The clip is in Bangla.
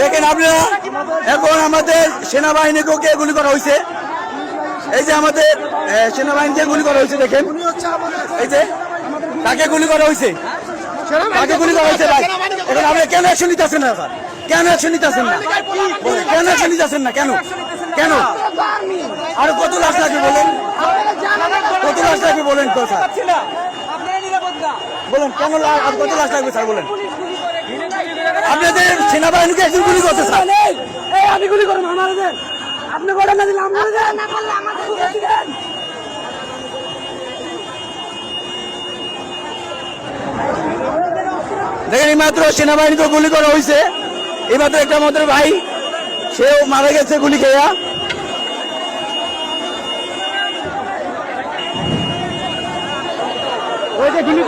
দেখেন আপনারা এখন আমাদের সেনাবাহিনীকেও কে গুলি করা হয়েছে? এই যে আমাদের সেনাবাহিনীকে গুলি করা হয়েছে, দেখেন। এই যে তাকে গুলি করা হয়েছে? তাকে গুলি করা হয়েছে, ভাই? এখন আপনি কেন অ্যাকশন নিতেছেন না স্যার কেন অ্যাকশন নিতেছেন না? কেন অ্যাকশন নিতেছেন না? কেন? কেন? আর কত লাখ লাগবে বলেন? কত লাখ লাগবে বলেন তো স্যার? বলেন কেন আর কত লাখ লাগবে স্যার বলেন? আপনাদের সেনাবাহিনীকে একজন গুলি করছে স্যার। এই আমি গুলি করব আমার আপনি করেন না দিলে আমরা দেখেন, এইমাত্র সেনাবাহিনীতে গুলি করা হয়েছে এইমাত্র একটা আমাদের ভাই, সেও মারা গেছে গুলি খেয়া। ওই যে গুলি